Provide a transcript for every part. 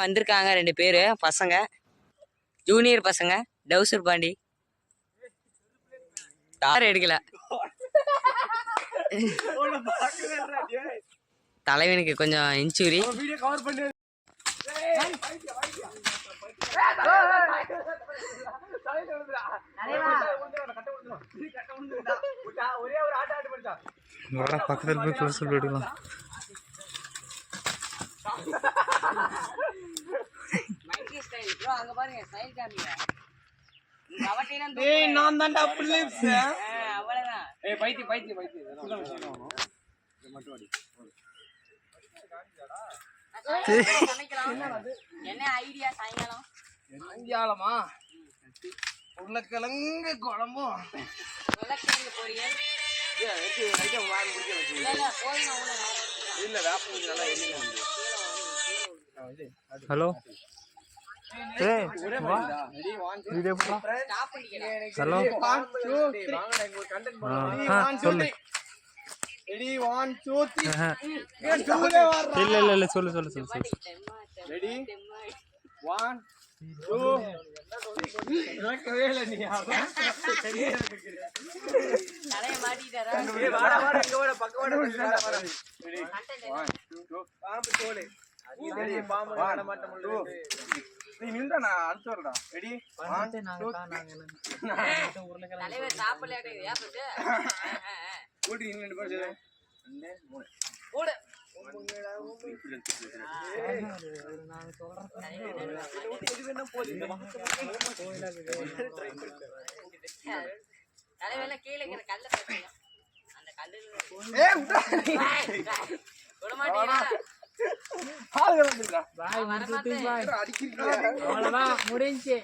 வந்திருக்காங்க ரெண்டு பேர் பசங்க. ஜூனியர் பசங்க டவுசர் பாண்டி. யாரும் எடுக்கல. தலைவனுக்கு கொஞ்சம் இன்சூரி வர பக்கத்தில் போய் க்ளோஸ் அங்க பாருங்க ஸ்டைல் காமிங்க. ஏய் நான் தான்டா பிலிப்ஸ் அவ்வளவுதான். ஏய் பைத்தி பைத்தி பைத்தி என்ன ஐடியா சாயங்காலம்? சாயங்காலமா? உருளைக்கிழங்கு குழம்பும் உருளைக்கிழங்கு பொரியல். ஹலோ? ஹலோ சொல்லு. ரெடி ஒன் டூ த்ரீ இல்ல இல்ல இல்ல சொல்லு சொல்லு சொல்லு சொல்லு. ரெடி ஒன் டூ பாம்பு தோலே. பாம்பு நீ நின்றா நான் அடுத்து வரடா ரெடி தலைவர் சாப்பிடலாட்டு கூட்டி நீ ரெண்டு பேரும் சேரு ரெண்டு மூணு. போடு தலைவர்ல கீழே கல்ல. அந்த கல்லு விட முடிஞ்சு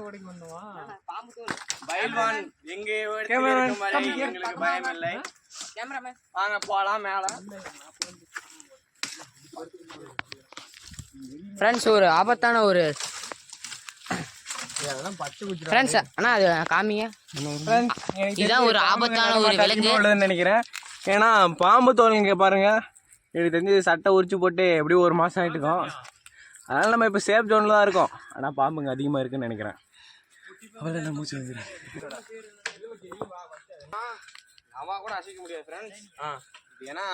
ஓடிக்கு பண்ணுவா பாம்பு தோல். பயில்வான் எங்க எங்களுக்கு பயம் இல்லை. கேமராமேன் வாங்க போலாம் மேல. ஃப்ரெண்ட்ஸ் ஒரு ஆபத்தான ஒரு ஃப்ரெண்ட்ஸ் அண்ணா அது காமிங்க. இதான் ஒரு ஆபத்தான ஒரு விலங்கு. உள்ளதுன்னு நினைக்கிறேன். ஏன்னா பாம்பு தோல் இங்க பாருங்க. எனக்கு தெரிஞ்சு சட்டை உரிச்சு போட்டு எப்படியும் ஒரு மாசம் ஆயிட்டு இருக்கோம். அதனால நம்ம இப்போ சேஃப் ஜோன்ல தான் இருக்கோம். ஆனா பாம்புங்க அதிகமா இருக்குன்னு நினைக்கிறேன். அவ்வளோ நான் மூச்சு வந்துக்கிறேன் அவன் கூட அசைக்க முடியாது ஃப்ரெண்ட்ஸ் ஏன்னா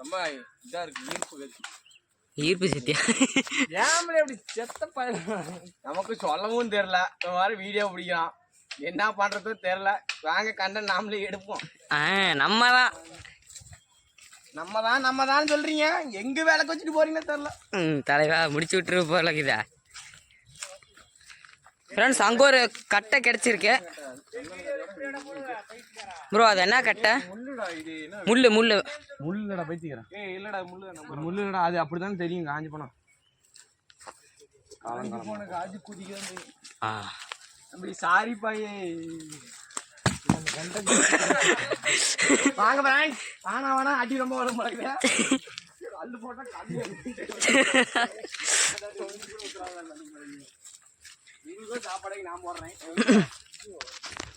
ரொம்ப இதா இருக்கு ஈர்ப்பு ஈர்ப்பு சத்தியா ஏமலே அப்படி செத்த நமக்கு சொல்லவும் தெரில இந்த மாதிரி வீடியோ பிடிக்கலாம் என்ன பண்றதும் தெரில வாங்க கண்ட நாமளே எடுப்போம். ஆ நம்ம தான் நம்ம தான் நம்ம தான் சொல்றீங்க. எங்க வேலை வச்சுட்டு போறீங்கன்னு தெரில ம் தலைவா முடிச்சு விட்டுரு போல இதா ஃப்ரெண்ட்ஸ் அங்கே ஒரு கட்டை கிடைச்சிருக்கு. ப்ரோ அது என்ன கட்டை? முள்ளு முள்ளு. முள்ளுடா பைத்திக்கிறேன் ஏ இல்லடா முள்ளு முள்ளுடா அது அப்படிதான் தெரியும் காஞ்சி போன. காஞ்சி குதிக்கிறது ஆ. அப்படி சாரி பாயே வாங்க பிராண்ட் ஆனா வேணா அடி ரொம்ப வரும் பழகுது கல்லு போட்டா நீங்க சாப்பாடுக்கு நான் போடுறேன்.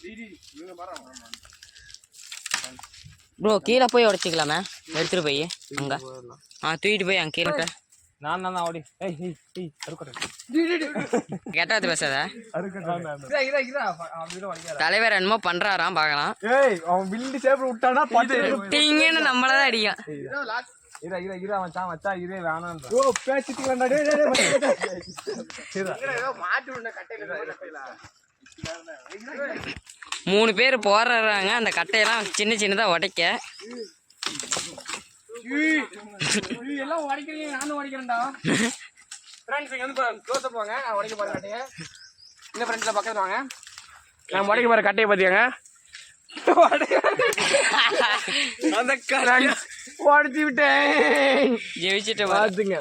டிடி இவங்க பாருங்க ப்ரோ கீழே போய் உடச்சிக்கலாமே எடுத்துட்டு போய் அங்கே. ஆ தூக்கிட்டு போய் அங்கே கீழே நான் தான் ஓடி. கெட்டாது பேசாத. தலைவர் என்னமோ பண்றாராம் பார்க்கலாம் ஏய் அவன் வில்லி சேப்பு விட்டானா பாட்டு டிங்கன்னு நம்மள தான் அடிக்கும். இதா இதா இதா மச்சான் வேணாம் ஓ டேய் ஏதோ மாட்டி கட்டையில. மூணு பேர் போடுறாங்க அந்த கட்டையெல்லாம் சின்ன சின்னதாக உடைக்க. எல்லாம் உடைக்கிறீங்க. நானும் உடைக்கிறேன்டா. ஃப்ரெண்ட்ஸ் இங்க வந்து க்ளோஸ் அப் வாங்க நான் உடைக்க போற கட்டைய. இந்த ஃப்ரெண்ட்ஸ்ல பக்கத்துல வாங்க. நான் உடைக்க போற கட்டையை பாத்தீங்க அந்த உடச்சி விட்டேன். ஜெயிச்சிட்டு பாத்துங்க